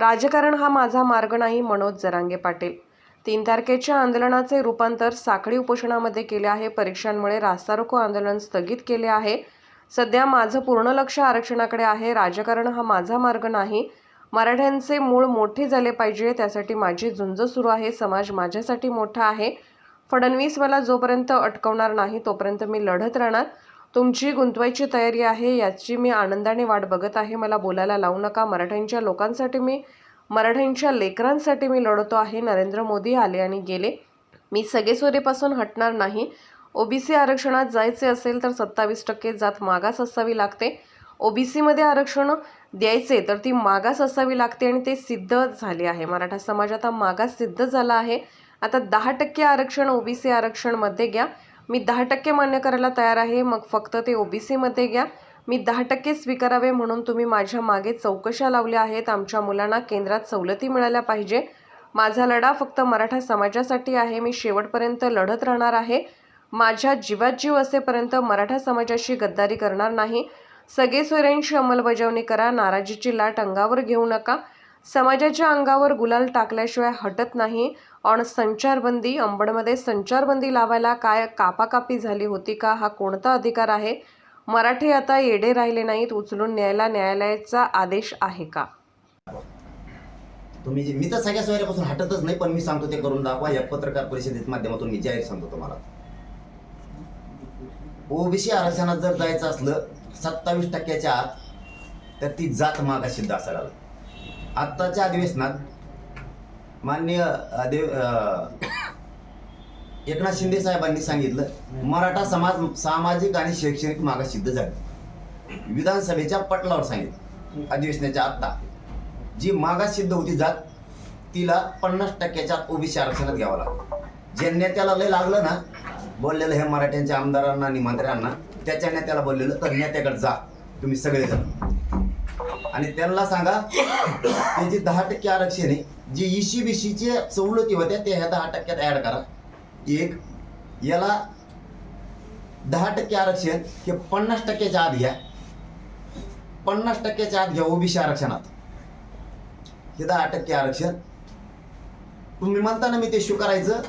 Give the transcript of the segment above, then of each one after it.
राजकारण हा माझा मार्ग नाही मनोज जरांगे पाटील. तीन तारखेच्या आंदोलनाचे रूपांतर साखळी उपोषणामध्ये केले आहे. परीक्षांमुळे रास्तारोको आंदोलन स्थगित केले आहे. सध्या माझं पूर्ण लक्ष आरक्षणाकडे आहे. राजकारण हा माझा मार्ग नाही. मराठ्यांचे मूळ मोठे झाले पाहिजे त्यासाठी माझी झुंज सुरू आहे. समाज माझ्यासाठी मोठा आहे. फडणवीस मला जोपर्यंत अटकवणार नाही तोपर्यंत मी लढत राहणार. तुमची गुंतवायची तयारी आहे याची मी आनंदाने वाट बघत आहे. मला बोलायला लावू नका. मराठ्यांच्या लोकांसाठी मी मराठ्यांच्या लेकरांसाठी मी लढतो आहे. नरेंद्र मोदी आले आणि गेले. मी सगेसोरेपासून हटणार नाही. ओबीसी आरक्षणात जायचे असेल तर सत्तावीस टक्के जात मागास असावी लागते. ओबीसीमध्ये आरक्षण द्यायचे तर ती मागास असावी लागते आणि ते सिद्ध झाले आहे. मराठा समाज आता मागास सिद्ध झाला आहे. आता दहा टक्के आरक्षण ओबीसी आरक्षणमध्ये घ्या. मी दहा टक्के मान्य करायला तयार आहे. मग फक्त ते ओबीसीमध्ये घ्या. मी दहा टक्के स्वीकारावे म्हणून तुम्ही माझ्या मागे चौकशा लावल्या आहेत. आमच्या मुलांना केंद्रात सवलती मिळाल्या पाहिजे. माझा लढा फक्त मराठा समाजासाठी आहे. मी शेवटपर्यंत लढत राहणार आहे. माझ्या जीवात जीव असेपर्यंत मराठा समाजाशी गद्दारी करणार नाही. सगळे सोयऱ्यांची अंमलबजावणी करा. नाराजीची लाट अंगावर घेऊ नका. समाजाच्या अंगावर गुलाल टाकल्याशिवाय हटत नाही. पण संचारबंदी अंबडमध्ये संचारबंदी लावायला काय कापाकापी झाली होती का? हा कोणता अधिकार आहे? मराठी आता येडे राहिले नाहीत उचलून न्यायला न्यायालयाचा आदेश आहे का? तुम्ही जे- मी तर सगळ्या सोयऱ्यापासून हटतच नाही पण मी सांगतो ते करून दाखवा. या पत्रकार परिषदेच्या माध्यमातून मी जाहीर सांगतो तुम्हाला. ओबीसी आरक्षणात जर जायचं असलं सत्तावीस टक्क्याच्या आत तर ती जात मागाशी सिद्ध आत्ताच्या अधिवेशनात माननीय देव एकनाथ शिंदे साहेबांनी सांगितलं मराठा समाज सामाजिक आणि शैक्षणिक मागास सिद्ध झाली. विधानसभेच्या पटलावर सांगितलं अधिवेशनाच्या आत्ता. जी मागास सिद्ध होती जात तिला पन्नास टक्क्याच्या ओबीसी आरक्षणात घ्यावं लागलं. जे नेत्याला लय लागलं ना बोललेलं हे मराठ्यांच्या आमदारांना आणि मंत्र्यांना त्याच्या नेत्याला बोललेलं तर नेत्याकडे जा तुम्ही सगळेजण. आणि त्यांना सांगा त्याची दहा टक्के आरक्षण आहे जे इशी बिशीचे सवलती होत्या ते ह्या दहा टक्क्यात ऍड करा. एक याला दहा टक्के आरक्षण हे पन्नास टक्क्याच्या आत घ्या. पन्नास टक्क्याच्या आत घ्या ओबीसी आरक्षणात. हे दहा टक्के आरक्षण. तुम्ही म्हणता ना मी ते स्वीकारायचं.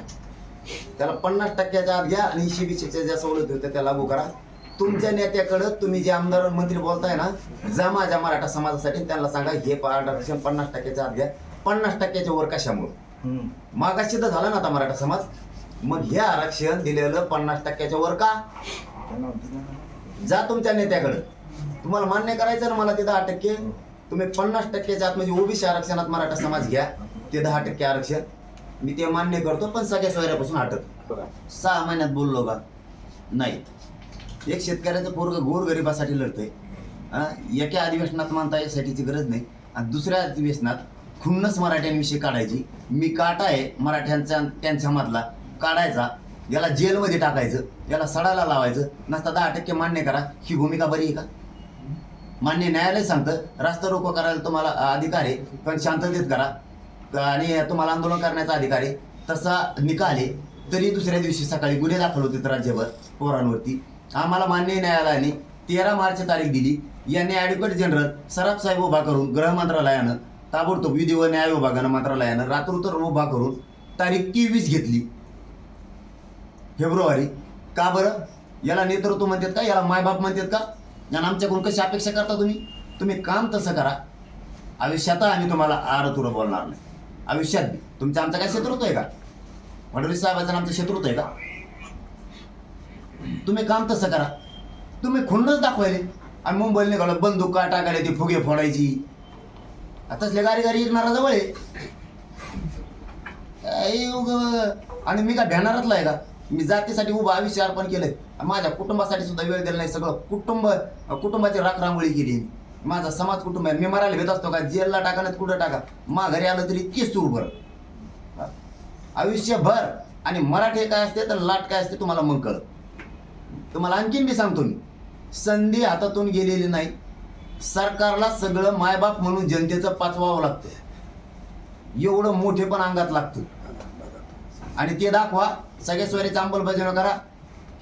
त्याला पन्नास टक्क्याच्या आत घ्या आणि शिबीसीच्या ज्या सवलती होत्या त्या लागू करा. तुमच्या नेत्याकडं तुम्ही जे आमदार मंत्री बोलताय ना जा माझ्या मराठा समाजासाठी त्यांना सांगा हे आरक्षण पन्नास टक्क्याच्या आत घ्या. पन्नास टक्क्याच्या वर कशामुळे? मागाशी तर झाला ना आता मराठा समाज? मग हे आरक्षण दिलेलं पन्नास टक्क्याच्या वर का? जा तुमच्या नेत्याकडं. तुम्हाला मान्य करायचं ना मला ते दहा टक्के? तुम्ही पन्नास टक्क्याच्या आत म्हणजे ओबीसी आरक्षणात मराठा समाज घ्या. ते दहा टक्के आरक्षण. मी ते मान्य करतो पण सगळ्या सोयऱ्यापासून हटत. सहा महिन्यात बोललो का? नाही. एक शेतकऱ्याचं पोरग गोर गरिबासाठी लढतंय? एका अधिवेशनात मानता यासाठीची गरज नाही. आणि दुसऱ्या अधिवेशनात खुन्नस मराठ्यांविषयी काढायची. मी काटा आहे मराठ्यांचा त्यांच्या मधला. काढायचा. याला जेलमध्ये टाकायचं. याला सडाला लावायचं. नसता दहा टक्के मान्य करा. ही भूमिका बरी आहे का? मान्य न्यायालय सांगतं रास्ता रोको करायला तुम्हाला अधिकार आहे पण शांततेत करा. आणि तुम्हाला आंदोलन करण्याचा अधिकार आहे. तसा निकाल आहे. तरी दुसऱ्या दिवशी सकाळी गुन्हे दाखल होते राज्यभर पोरांवरती. आम्हाला मान्य न्यायालयाने तेरा मार्च तारीख दिली. यांनी ॲडव्होकेट जनरल सराफ साहेब उभा करून गृह मंत्रालयानं ताबडतोब विधी व न्याय विभागानं मंत्रालयानं रात्रोतर उभा करून तारीख तेवीस घेतली. फेब्रुवारी. का बरं? याला नेतृत्व म्हणतात का? याला मायबाप म्हणतात का? आणि आमच्याकडून कशी अपेक्षा करता तुम्ही? तुम्ही काम तसं करा. आयुष्यात आम्ही तुम्हाला आरतुर बोलणार नाही. आयुष्यात बी. तुमचं आमचं काय शत्रुत्व आहे का? फडणवीस साहेबांचं आमचं शत्रुत्व आहे का? तुम्ही काम तसं करा. तुम्ही खुन्नच दाखवायले. आम्ही मुंबईला निघालो बंदूक का टाकायला ती फुगे फोडायची? आताच गाडी गारी येणारा जवळ आहे. उग- आणि मी काय भ्यानारातला आहे का? मी जातीसाठी उभं आयुष्य अर्पण केलंय. माझ्या कुटुंबासाठी सुद्धा वेळ दिला नाही सगळं. कुटुंब कुटुंबाची राखरांगोळी केली माझा समाज कुटुंब आहे. मी मरायला भेट असतो का? जेलला टाका ना कुठं टाका? मा घरी आलं तरी तीच सूर भर आयुष्यभर. आणि मराठी काय असते तर लाट काय असते तुम्हाला मग कळ तुम्हाला आणखीन मी सांगतो मी. संधी हातातून गेलेली नाही. सरकारला सगळं मायबाप म्हणून जनतेचं पाचवावं लागतं एवढं मोठे पण अंगात लागतं. आणि ते दाखवा सगळ्या सोयरीचं अंमलबजावणी करा.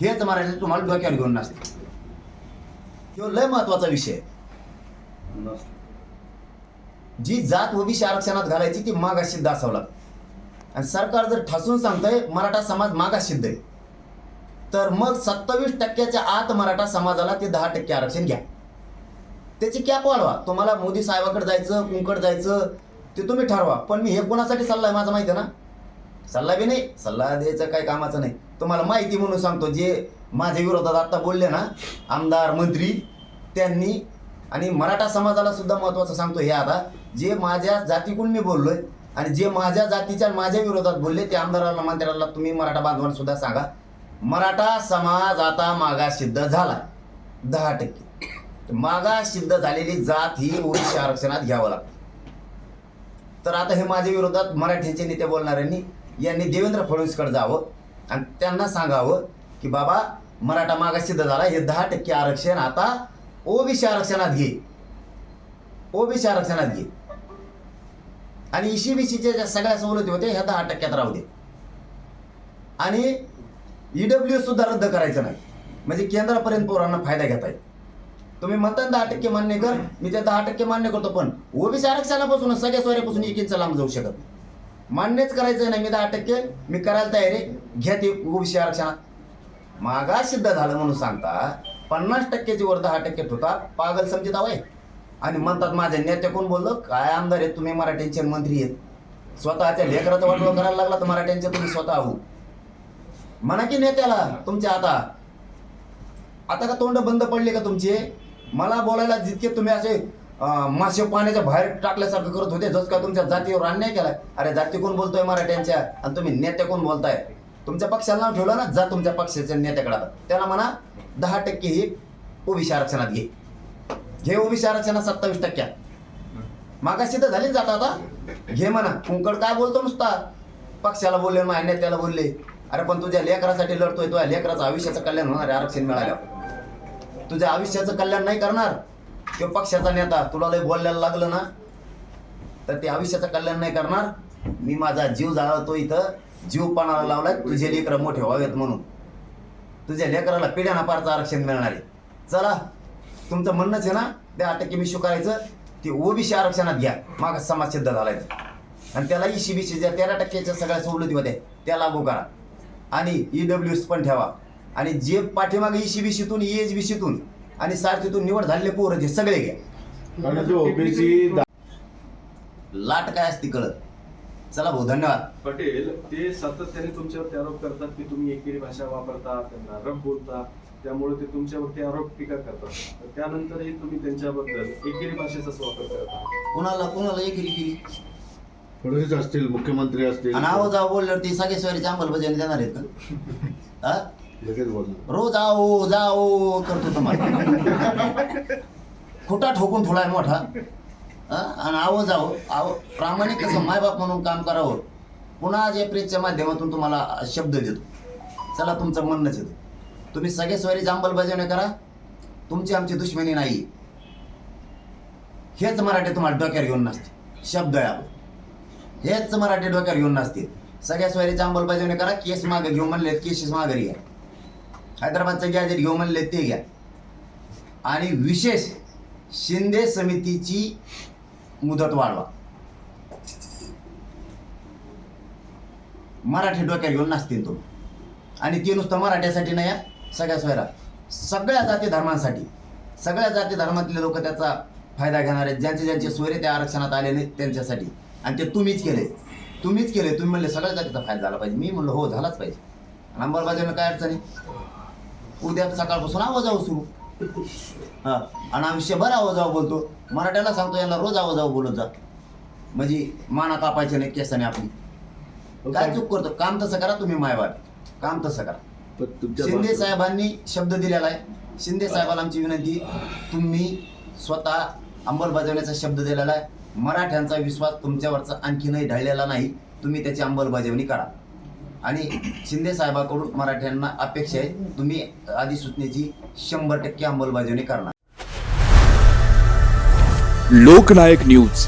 हेच मराठी तुम्हाला डोक्यावर घेऊन नसते तो लय महत्त्वाचा विषय जी जात ओबीसी आरक्षणात घालायची ती मागास सिद्ध असावं लागतं. आणि सरकार जर ठासून सांगतंय मराठा समाज मागास सिद्ध आहे. तर मग सत्तावीस टक्क्याच्या आत मराठा समाजाला ते दहा टक्के आरक्षण घ्या. त्याची कॅप वाढवा. तुम्हाला मोदी साहेबाकडे जायचं कुंकड जायचं ते तुम्ही ठरवा. पण मी हे कोणासाठी सल्ला आहे माझा माहिती आहे ना? सल्ला बी नाही सल्ला द्यायचं काही कामाचं नाही. तुम्हाला माहिती म्हणून सांगतो जे माझ्या विरोधात आत्ता बोलले ना आमदार मंत्री त्यांनी आणि मराठा समाजाला सुद्धा महत्वाचं सांगतो हे आता जे माझ्या जातीकडून मी बोललोय आणि जे माझ्या जातीच्या माझ्या विरोधात बोलले ते आमदाराला मंत्र्याला तुम्ही मराठा बांधवांना सुद्धा सांगा. मराठा समाज आता मागास सिद्ध झाला. दहा टक्के. मागास सिद्ध झालेली जात ही ओबीसी आरक्षणात घ्यावं लागतं. तर आता हे माझ्या विरोधात मराठीचे नेते बोलणाऱ्यांनी यांनी देवेंद्र फडणवीसकडे जावं आणि त्यांना सांगावं की बाबा मराठा मागास सिद्ध झाला हे दहा टक्के आरक्षण आता ओबीसी आरक्षणात घे. ओबीसी आरक्षणात घे. आणि ईसीबीसीच्या ज्या सगळ्या सवलती होत्या ह्या दहा टक्क्यात राहू दे. आणि ईडब्ल्यू सुद्धा रद्द करायचं नाही. म्हणजे केंद्रापर्यंत पोरांना फायदा घेता येईल तुम्ही म्हणता दहा टक्के मान्य कर मी ते दहा टक्के मान्य करतो पण ओबीसी आरक्षणापासून सगळ्या सोयऱ्यापासून एक इंच लांब जाऊ शकत नाही. मान्यच करायचं नाही मी दहा टक्के मी करायला तयार आहे. घ्या ते ओबीसी आरक्षणात मागास सिद्ध झालं म्हणून सांगता पन्नास टक्क्याची वर दहा टक्के ठोका पागल समजित आहे आणि म्हणतात माझ्या नेत्या कोण बोललो? काय आमदार आहेत तुम्ही? मराठ्यांचे मंत्री आहेत. स्वतःच्या लेकराचं वाटवं करायला लागला तर मराठ्यांचे तुम्ही स्वतः आहो. म्हणा की नेत्याला तुमच्या आता. आता का तोंड बंद पडले का तुमचे? मला बोलायला जितके तुम्ही असे मासे पाण्याच्या बाहेर टाकल्यासारखं करत होते जस का तुमच्या जातीवर अन्याय केलाय. अरे जाती कोण बोलतोय मराठ्यांच्या? आणि तुम्ही नेते कोण बोलताय? तुमच्या पक्षाला नाव ठेवलं ना जा तुमच्या पक्षाच्या नेत्याकडे त्याला म्हणा दहा टक्के ही ओबीसी आरक्षणात घे. घे ओबीसी आरक्षणात सत्तावीस टक्क्यात मागाशी तर झाली जात आता? घे म्हणा. कुंकड काय बोलतो नुसता? पक्षाला बोलले माझ्या नेत्याला बोलले. अरे पण तुझ्या लेकरासाठी लढतोय तुझ्या लेकराचं आयुष्याचं कल्याण होणार आरक्षण मिळाल्यावर. तुझ्या आयुष्याचं कल्याण नाही करणार? तो पक्षाचा नेता तुला लय बोलायला लागलं ना? तर ते आयुष्याचं कल्याण नाही करणार? मी माझा जीव जाळवतो इथं. जीव पाणाला लावलाय. तुझे लेकरं मोठे व्हावेत म्हणून. तुझ्या लेकराला पिढ्याना पारचं आरक्षण मिळणार आहे. चला तुमचं म्हणणंच आहे ना? त्या टक्के मी करायचं ते ओबीसी आरक्षणात घ्या. माग समाज सिद्ध झालाय. आणि त्याला इशी बीसी ज्या तेरा टक्क्याच्या सगळ्या सवलती होत्या त्या लागू करा. आणि ईडब्ल्यू एस पण ठेवा. आणि जे पाठीमागे इशी बीसीतून एच बीसीतून आणि सारथीतून निवड झालेले पोरं जे सगळे घ्या. आणि जो ओबीसी लाट काय असते कळत? चला भाऊ धन्यवाद. पटेल ते सातत्याने तुमच्यावरती आरोप करतात की तुम्ही एकेरी भाषा वापरता त्यांना रफ बोलता त्यामुळे ते तुमच्यावरती आरोप टीका करतात. तर त्यानंतरही तुम्ही त्यांच्याबद्दल एकेरी भाषेचाच वापर करता. कुणाला कुणाला एकेरी केली? फडणवीस असतील मुख्यमंत्री असतील. आणि आहो जाऊ बोलल्यावर ती सगळे स्वारीची अंमलबजावणी देणार आहेत का? हा? लगेच बोलणार रोज आओ जाओ करतो तुम्हाला खोटा ठोकून ठोलाय मोठा. आणि आवो जाओ. आव प्रामाणिक कसं मायबाप म्हणून काम करावं. पुन्हा आज एप्रिलच्या माध्यमातून तुम्हाला शब्द देतो. चला तुमचं म्हणणंच येतो. तुम्ही सगळे स्वारीची अंमलबजावणी करा. तुमची आमची दुश्मनी नाही. हेच मराठी तुम्हाला डोक्यावर घेऊन नसते शब्द आहे हेच मराठी डोक्यावर घेऊन नसते सगळ्या स्वारीची अंमलबजावणी करा. केस मागे घेऊन म्हणले केसेस माघारी घ्या हैदराबादचं गॅजेट घेऊ म्हणले ते घ्या. आणि विशेष शिंदे समितीची मुदत वाढवा. मराठी डोक्यात घेऊन नसतील तुम्ही. आणि ते नुसतं मराठ्यासाठी नाही या सगळ्या सोयरा सगळ्या जाती धर्मांसाठी. सगळ्या जाती धर्मातले लोक त्याचा फायदा घेणार आहेत. ज्यांचे ज्यांचे सोयरे त्या आरक्षणात आले नाहीत त्यांच्यासाठी. आणि ते तुम्हीच केले. तुम्हीच केले. तुम्ही म्हणले सगळ्या जातीचा फायदा झाला पाहिजे. मी म्हणलं हो झालाच पाहिजे. नंबर अंमलबजावणी काय अडचणी उद्या सकाळपासून आवाजावं सुरू हा. आणि आयुष्यभर आवाजावं बोलतो. मराठ्याला सांगतो यांना रोज आवाजावं बोलत जा. म्हणजे माना कापायचे नाही केसाने आपली. काय चूक करतो? काम तसं करा तुम्ही मायबाप. काम तसं करा. शिंदे साहेबांनी शब्द दिलेला आहे. शिंदे साहेबाला आमची विनंती तुम्ही स्वतः अंमलबजावण्याचा शब्द दिलेला आहे. मराठ्यांचा विश्वास तुमच्यावरचा आणखीनही ढळलेला नाही. तुम्ही त्याची अंमलबजावणी करा. आणि शिंदे साहेबाकडून मराठ्यांना अपेक्षा आहे तुम्ही अधिसूचनेची शंभर टक्के अंमलबजावणी करणार. लोकनायक न्यूज.